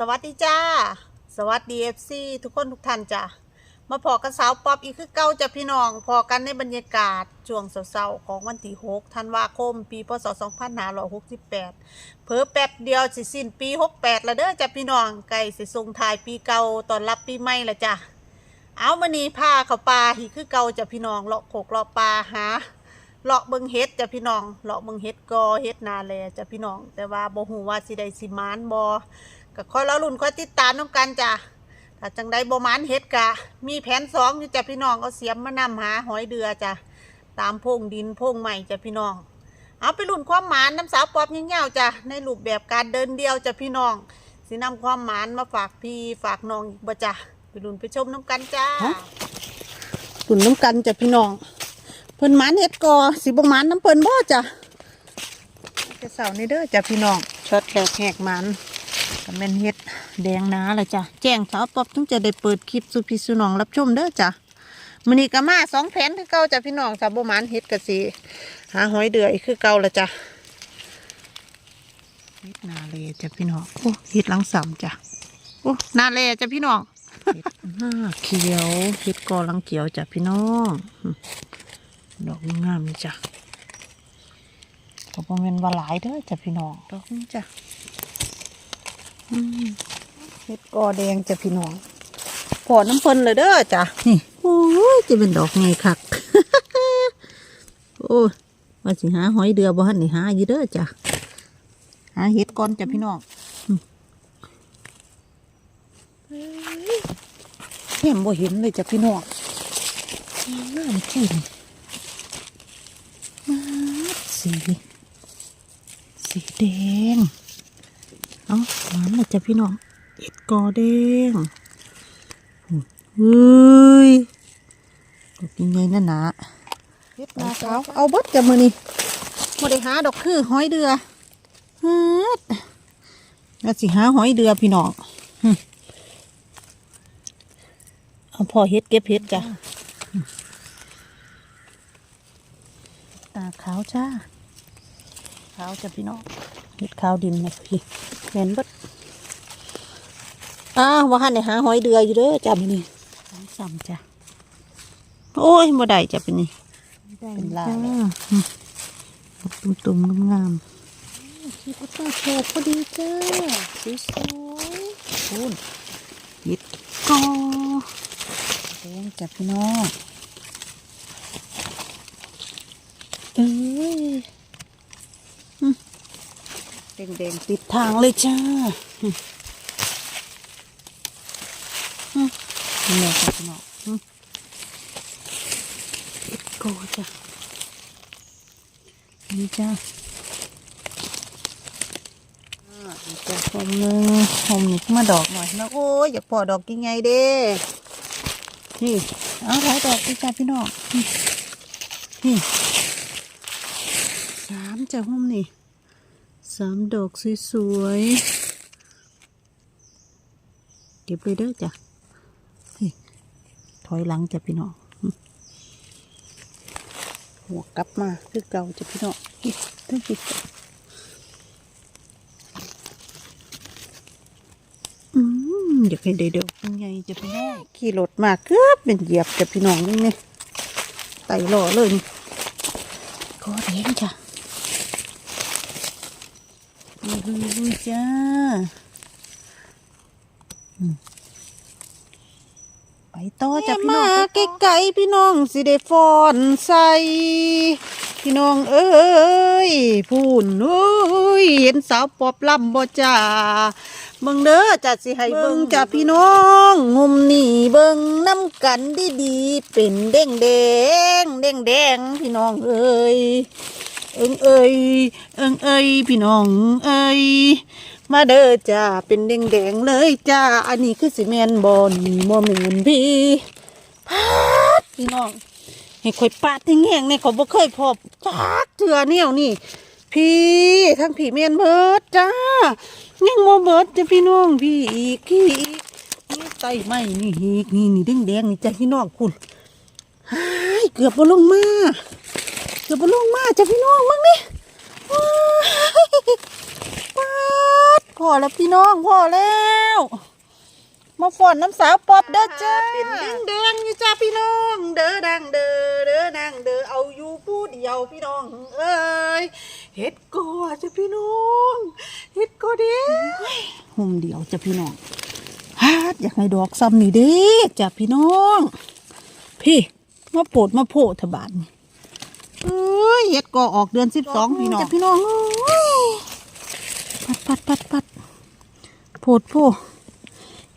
สวัสดีจ้า สวัสดีเอฟซีทุกคนทุกท่านจ้ะมาพอกันสาวป๊อปอีกคือเก่าจ้ะพี่น้องพอกันในบรรยากาศช่วงเศร้าๆของวันที่6ธันวาคม ปีพศ2568 เพิ่แป๊บเดียวสิสิ้นปี 68 แล้วเด้อจ้ะพี่น้องใกล้สิส่งท้ายปีเก่าตอนรับปีใหม่ละจ้ะเอามานี่พาเขาป่าอีคือเก่าจ้ะพี่น้องเลาะโขกเลาะป่าหาเลาะเบิงเฮ็ดจ้ะพี่น้องเลาะเบิงเฮ็ดกอเฮ็ดนาแลจ้ะพี่น้อง แต่ว่าบ่ฮู้ว่าสิได้สิมานบ่ ก็คอยรอลุ้นคอยติดตามนํกันจ้ะถ้าจังใดบ่มานเฮ็ดกะ มีแผนสองอยู่จ้ะพี่น้องเอาเสียมมานำหาหอยเดือจ้ะตามโพงดินโพงใหม่จ้ะพี่น้อง เอาไปลุ้นความหมานน้ำสาวปอบยิ่งยาวๆจ้ะในรูปแบบการเดินเดียวจ้ะพี่น้องสินำความหมานมาฝากพี่ฝากน้องอีกบ่จ้ะไปลุ้นไปชมน้ำกันจ้าลุ้นน้ำกันจ้ะพี่น้องเพิ่นหมานเฮ็ดกอสิบ่หมานน้ำเพิ่นบ่จ้ะแต่เสาร์นี้เด้อจ้ะพี่น้องช็อตแขกแหกหมาน ก็แม่นเฮ็ดแดงหนาละจ้ะแจ้งสาวป๊อบถึงจะได้เปิดคลิปสู่พี่สู่น้องรับชมเด้อจ้ะมื้อนี้ก็มาสองแผนคือเก่าจ้ะพี่น้องถ้าบ่หมานเฮ็ดก็สิหาหอยเดืออีกคือเก่าละจ้ะเฮ็ดนาเลจ้ะพี่น้องโอ้เฮ็ดหลังสามจ้ะโอ้นาเลจ้ะพี่น้องเฮ็ดหน้าเขียวเฮ็ดกอหลังเขียวจ้ะพี่น้องดอกงามๆจ้ะก็บ่แม่นว่าหลายเด้อจ้ะพี่น้องดอกนี้จ้ะอืม เฮ็ดกอแดงจ้ะพี่น้องพอน้ำเพิ่นเลยเด้อจ้ะนี่โอ้ยจะเป็นดอกไงคักโอ้ยว่าสิหาหอยเดือบ่ทันได้หาอยู่เด้อจ้ะหาเฮ็ดก่อนจ้ะพี่น้องอืมเอ้ยแหมบ่เห็นเลยจ้ะพี่น้องงามจริงสี สีแดง เอาหวานเลยจ้ะพี่น้องเอ็ดกอแดงเฮ้ยดอกยังไงนั่นนะเฮ็ดนาขาวเอาเบดจ้ะมือนี่มาได้หาดอกคือหอยเดือฮัดแล้วสิหาหอยเดือพี่น้องหึเอาพอเฮ็ดเก็บเฮ็ดจ้ะตาขาวจ้าขาวจ้ะพี่น้องเห็ดขาวดินนะพี่แม่นเบดอ้าวว่าหันในหาหอยเดืออยู่เด้อจ้ะมื้อนี้สองสามจ้ะโอ้ยบ่ได้จ้ะเป็นนี่เป็นลาตุ่มตุ่มๆงามๆคิดว่าต้องโชว์พอดีจ้าสวยๆคุณเห็ดกอแดงจ้ะพี่น้องเอ้ย แดงๆติดทางเลยจ้าอืมอืมนี่แหละจ้ะพี่น้องอืมติดโกจ้ะนี่จ้าอ่านี่จ้ะผมหนึงผมนี่มาดอกหน่อยนะโอ้ยอยากพอดอกยังไงเด้นี่เอาหลายดอกดีจ้ะพี่น้องนี่นี่สามจ้ะหุ้มนี่ สามดอกสวยๆเก็บเลยเด้อจ้ะถอยหลังจ้ะพี่น้องหัวกลับมาคือเก่าจ้ะพี่น้องนี่เทั้งปิดอืมอยากให้ได้ดอกยังไงจะพี่น้องขี่รถมาเกือบเป็นเหยียบจ้ะพี่น้องนี่นี่ไต่หล่อเลยนี่ก็แดงจ้ะดูดูดู จ้าอืมไปต่อจ้ะพี่น้องมาไกลๆพี่น้องสิได้ฟอนใส่พี่น้องเอ้ยพูนเอ้ยเห็นสาวปอบลำบ่จ้าเบิ่งเด้อจ้ะสิให้เบิ่งจ้ะพี่น้องงุมนี่เบิ่งน้ำกันดีๆเป็นแดงแดงแดงแดงๆพี่น้องเอ้ย เอิงเอ้ยเอิงเอ้ยพี่น้องเอ้ยมาเด้อจ้าเป็นแดงแดงๆเลยจ้าอันนี้คือสิแมนบอนี่บ่แมนพี่พาดพี่น้องให้ข่อยปาดทิ้งแห้งเนี่ยเขาบ่เคยพบจักเถื่อเนี่ยนี่ พี่ทั้งพี่เมียนเบิดจ้ายังโมเบิดจ้ะพี่น้องพี่อีกพี่อีกนี่ไตไหมนี่อีกนี่นี่แดงแดงๆนี่จ้ะพี่น้องคุณหายเกือบบ่ลงมา เกือบบ่ลงมาจ้ะพี่น้องมึงนี่ว้ายปาดพออแล้วพี่น้องพ่อแล้ว มาฝอนน้ำสาวปอบเด้อจ้าเป็นแดงแดงๆอยู่จ้าพี่น้อง เด้อดังเด้อเด้อดังเด้อเอาอยู่ผู้เดียวพี่น้อง เอ้ยเฮ็ดกอจ้ะพี่น้องเฮ็ดกอเด้หุ่มเดียวจ้ะพี่น้องฮาดอยากให้ดอกซ้ำนี่เด้จ้ะพี่น้อง พี่มาโปรดมาโพธบาทนี่ เอ้ยเฮ็ดกอออกเดือนสิบสองพี่น้องจ้ะพี่น้องเอ้ยปัดปัดปัดปัดโพดโพ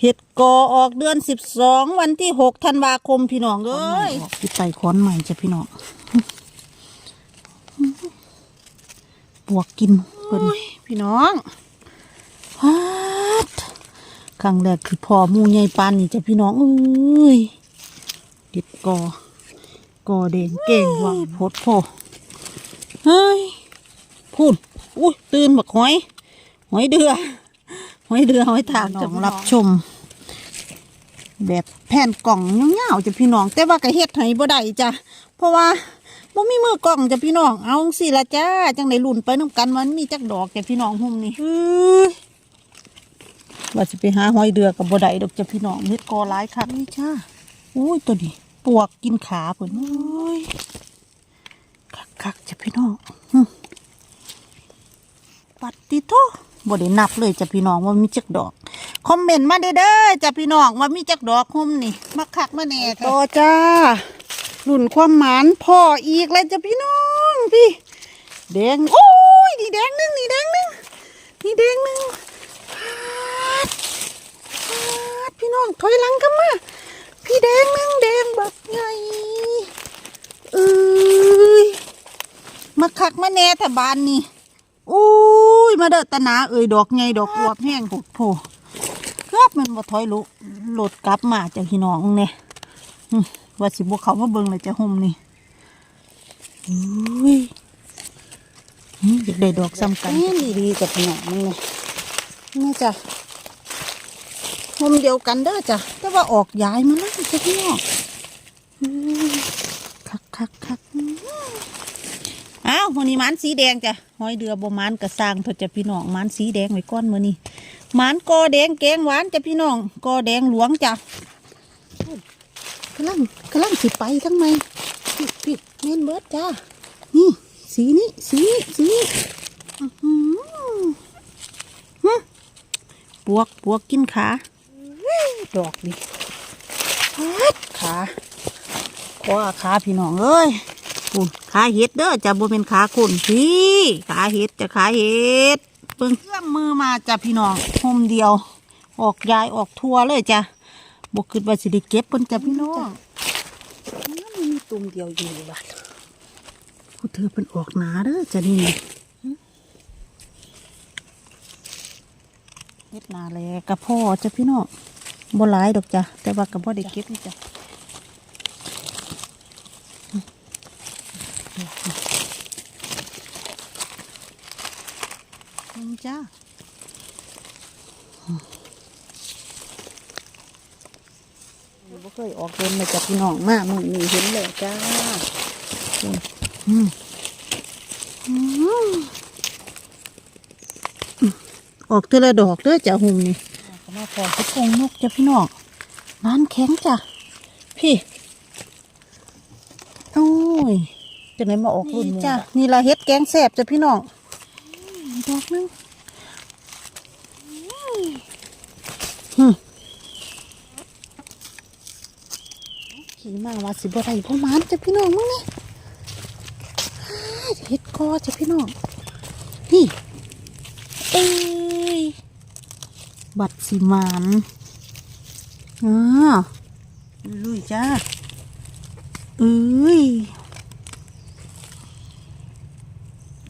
เห็ดกอออกเดือนสิบสองวันที่หกธันวาคมพี่น้องเอ้ยพี่ไต่ค้อนใหม่จ้ะพี่น้องปวกกินเพิ่นพี่น้องฮัดครั้งแรกคือพอหมูใหญ่ปานนี่จ้ะพี่น้องเอ้ยเห็ดกอ กอแดงเก่งว่ะโพดโพเฮ้ยพูดอุ้ยตื่นบักหอย หอยเดือหอยเดือหอยถากจะรับชม แบบแผ่นกล่องเงาวๆจะพี่น้อง แต่ว่าก็เฮ็ดให้บ่ได้จ้ะเพราะว่าบ่มีมือกล่องจะพี่น้องเอาสิละจ้าจังไดลุ่นไปน้ำกันมันมีจักดอกแกพี่น้องหุ่มนี่อื้อว่าสิไปหาหอยเดือกับบ่ได้ดอกจ้ะพี่น้องเฮ็ดกอหลายคักนี่จ้าอุ้ยตัวนี้ ปวกกินขาเพิ่นอุ้ยคักๆจ้ะพี่น้องปัดติโตบ่ได้นับเลยจ้ะพี่น้องว่ามีจักดอก คอมเมนต์มาเด้อเด้อจ้ะพี่น้องว่ามีจักดอกหุ่มนี่มาคักมาแน่โตจ้ารุ่นความหมานพ่ออีกแล้วจ้ะพี่น้องพี่แดงโอ้ยนี่แดงหนึงนี่แดงหนึงนี่แดงหนึงปาดปาดพี่น้องถอยหลังกันมา พี่แดงหนึงแดงบักใหญ่เอ้ยมาคักมาแน่แต่บานนี่อุ้ยมาเด้อตะนาเอ้ยดอกไงดอกอวบแห้งโผดโผเกือบมันบ่ถอยลุโหลดกลับมาจากพี่น้องเนี่ยว่าสิบวเขามาเบิ่งเลยจะห่มนี่อุ้ยอยากได้ดอกซ้ำกันดีดีๆกับพี่น้องนี่นี่จ้ะ ห่มเดียวกันเด้อจ้ะแต่ว่าออกย้ายมาแล้วจ้ะพี่น้องอืมคักคักคักอืมอ้าววันนี้มันสีแดงจ้ะหอยเดือบ่มันกระสร้างเถอะจ้ะพี่น้องมันสีแดงไว้ก้อนมื้อนี้หมานกอแดงแกงหวานจ้ะพี่น้องกอแดงหลวงจ้ะกำลังกำลังสิไปทั้งไหมปิดปิดเมนเบิร์ดจ้านี่สีนี้สีนี้สีนี้อื้อหือหึปวกปวกกินขา ดอกดิฮัดขาขวาขาพี่น้องเอ้ยคุณขาเห็ดเด้อจ้ะบ่เป็นขาคนพี่ขาเห็ดจะขาเห็ดเบิ่งเครื่องมือมาจ้ะพี่น้องโฮมเดียว ออกยายออกทัวเลยจ้ะบกคิดว่าสิได้เก็บเพิ่นจ้ะพี่น้องมันมีตุ่มเดียวอยู่บัดผู้เธอเป็นออกหนาเด้อจ้ะนี่เฮ็ดนาแลกระพ่อจ้ะพี่น้อง บ่หลายดอกจ้ะแต่ว่ากระพ่อได้เก็บนี่จ้ะนี่จ้าบ่เคยออกเดินมาจากพี่น้องมามึงนี่เห็นแล้วจ้าอืมอืมอืมออกเทอละดอกเด้อจ้ะหุ่มนี่ ก็มาพงนกจ้ะพี่น้องน้านแข็งจ้ะ พี่โอ้ยจะไหนมาออกรุ่นนี้จ้ะนี่ละเฮ็ดแกงแซ่บจ้ะพี่น้องดอกนึงขี่มาว่าสิบ่ได้พ่อมานจ้ะพี่น้องมึงนี่เฮ็ดคอจ้ะพี่น้องนี่เอ้ สิมานอ่าลุยจ้าเอ้ย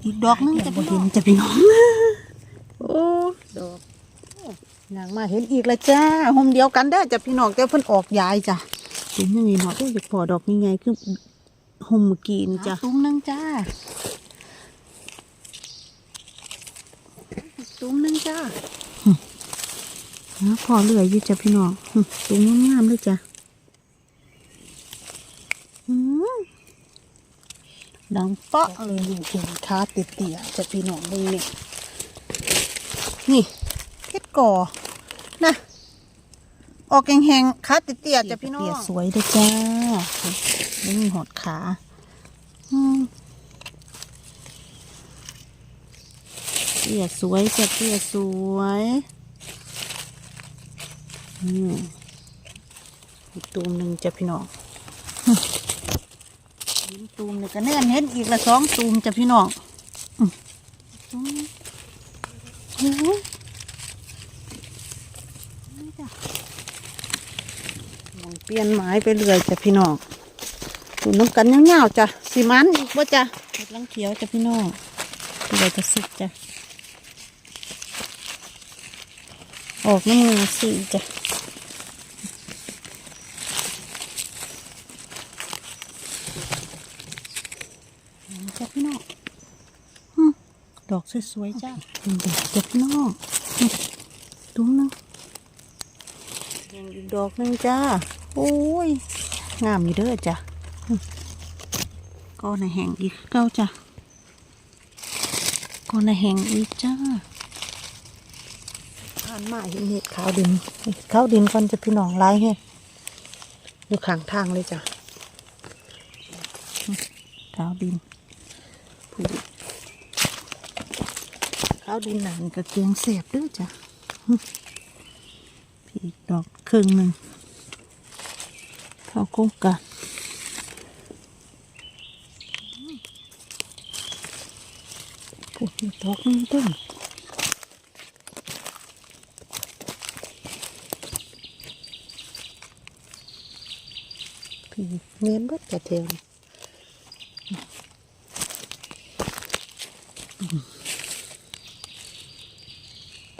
อีกดอกหนึงจะบ่เห็นจะพี่น้องโอ้ดอกนางมาเห็นอีกแล้วจ้าหมเดียวกันเด้อจ้ะพี่น้องแต่เพิ่นออกยายจ้ะตุ้มยังไงเนาะก็อยากพอดอกนี่ไงคือห่มเมื่อกี้นี่จ้ะตุ้มนึงจ้าตุ้มนึงจ้า พอเหลืออยู่จ้ะพี่น้องหึตุ้มงามๆเลยจ้ะอืมดังเปาะเลยอยู่เห็นขาเตี้ยๆจ้ะพี่น้องเลยนี่นี่ก่อนะออกแหงๆขาเตี้ยๆจ้ะพี่น้องเตี้ยสวยเด้อจ้าไม่มีหดขาอืมเตี้ยสวยจ้ะเตี้ยสวย อืมอีกตูมหนึ่งจ้ะพี่น้องอืมเห็นตูมเนี่ยก็แน่นเห็นอีกละสองตูมจ้ะพี่น้องมองเปลี่ยนไม้ไปเรื่อยจ้ะพี่น้องดูน้ำกันเงาวๆจ้ะสีมันอีกว่าจ้ะเห็ดลังเขียวจ้ะพี่น้องเดี๋ยวจะสุกจ้ะออกน้ำมือสีจ้ะนี่จ้ะพี่น้องอืมดอก สวยๆจ้ะนี่ดอกจ้ะพี่น้องนี่ตุ้มนึงยังอีกดอกหนึงจ้า โอ้ย งามอยู่เด้อจ้ะอืมก็ในแห่งอีกเก้าจ้ะก็ในแห่งอีกจ้าผ่านมาเห็นเห็ดขาวดินเห็ดขาวดินก่อนจะพี่น้องไล่ให้อยู่ข้างทางเลยจ้ะขาวดินผู้ ข้าวดินหนังกระเกียงเสียบด้วยจ้ะพี่อีกดอกครึ่งหนึ่งข้าวโครงการปุ๊บดอกนึงต้นพี่เนียนเบิดกระเทียม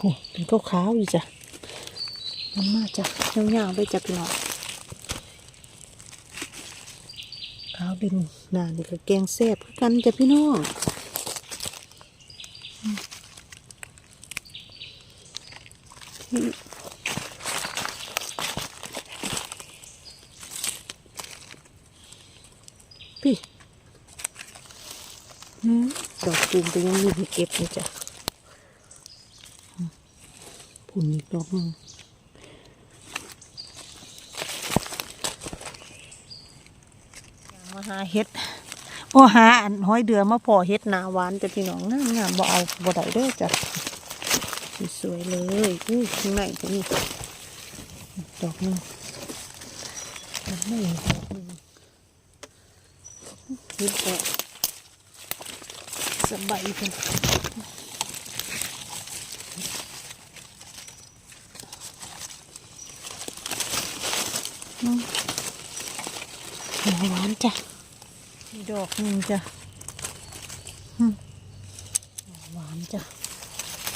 โอ้เป็นขาวๆอยู่จ้ะมันมาจากยาวๆเลยจ้ะพี่น้องข้าวดินหนานี่ก็แกงแซ่บคือกันจ้ะพี่น้องอืมพี่พี่อืมดอกตูมก็ยังมีให้เก็บเลยจ้ะอืม ผุนอีกดอกหนึงมาหาเห็ดบ่หาอันห้อยเดือมาพอเห็ดนาหวานจ้ะพี่น้องงามงามบ่เอาบ่ได้เด้อจ้ะสวยเลยอุ้ยข้างในจะมีดอกหนึงไม่ดอกหนึงเห็ดก็สบายเพิ่นอืมหนาหวานจ้ะมีดอกหนึ่งจ้ะหวานจ้ะ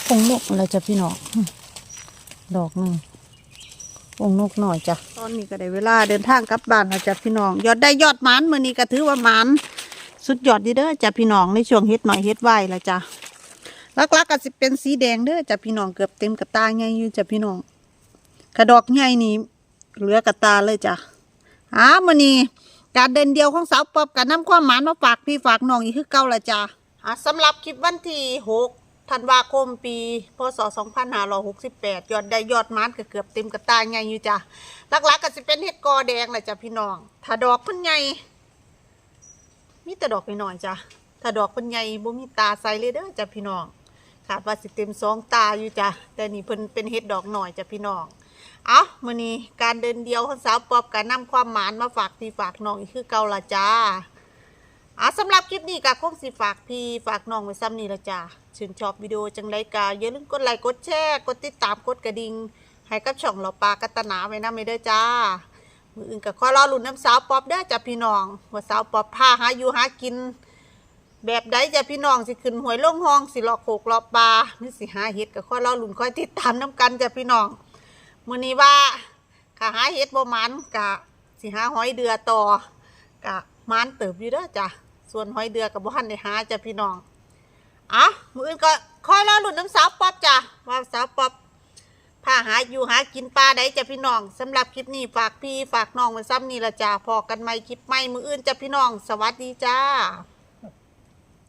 องนกอะไรจ้ะพี่น้องดอกหนึ่งองนกหน่อยจ้ะตอนนี้ก็ได้เวลาเดินทางกลับบ้านแล้วจ้ะพี่น้อง ยอดได้ยอดมันมื่อนี้ก็ถือว่ามันสุดยอดดีเด้อจ้ะพี่น้องในช่วงเฮ็ดหน่อยเฮ็ดไหวแล้วจ้ะลักๆก็สิเป็นสีแดงเด้อจ้ะพี่น้องเกือบเต็มกับตาไงอยู่จ้ะพี่น้องกระดอกใหญ่นี่เหลือกับตาเลยจ้ะอ้ามื่อนี้ การเดินเดียวของสาวปอบกับน้ำความหมานมาฝากพี่ฝากน้องอีกคือเก่าละจ้าอะสำหรับคลิปวันที่6ธันวาคมปี พศ 2568 ยอดได้ยอดมานก็เกือบเต็มกระตายไงอยู่จ้ะหลักๆก็สิเป็นเห็ดกอแดงแหละจ้ะพี่น้อง ถ้าดอกพิ่นใหญ่มีแต่ดอกน้อยจ้ะถ้าดอกพิ่นใหญ่บ่มีตาใสเลยเด้อจ้ะพี่น้องขาดว่าสิเต็มสองตาอยู่จ้ะแต่นี่เพิ่นเป็นเห็ดดอกหน่อยจ้ะพี่น้อง เอามื้อนี้การเดินเดียวของสาวปอบการนำความหมานมาฝากพี่ฝากน้องอีกคือเก่าละจ้าอะสำหรับคลิปนี้ก็คงสิฝากพี่ฝากน้องไว้ซ้ำนี้ละจ้าชื่นชอบวิดีโอจังไรกาอย่าลืมกดไลค์กดแชร์กดติดตามกดกระดิ่งให้กับช่องเราปลากัตนาไว้นะไม่เด้จ้า มืออื่นก็ขอรอลุ้นน้ำสาวปอบเด้อจ้าพี่น้องว่าสาวปอบพาหาอยู่หากิน แบบใดจ้ะพี่น้องสิขึ้นหวยลงห้องสิหลอกโขกหลอกปลาหรือสิหาเห็ดก็ขอรอลุ้นคอยติดตามน้ำกันจ้ะพี่น้อง มื้อนี้ว่าข้าหาเฮ็ดบ่มันกะสิหาหอยเดือต่อกะมันเติบอยู่เด้อจ้ะส่วนหอยเดือกับบ่ทันได้หาจ้ะพี่น้องอะมื้ออื่นก็คอยรอหลุ้นน้ำสาวป๊อบจ้ะว่าสาวป๊อบพาหาอยู่หากินปลาใดจ้ะพี่น้องสำหรับคลิปนี้ฝากพี่ฝากน้องไว้ซ้ำนี่ละจ้ะพอกันใหม่คลิปใหม่มื้ออื่นจ้ะพี่น้อง สวัสดีจ้า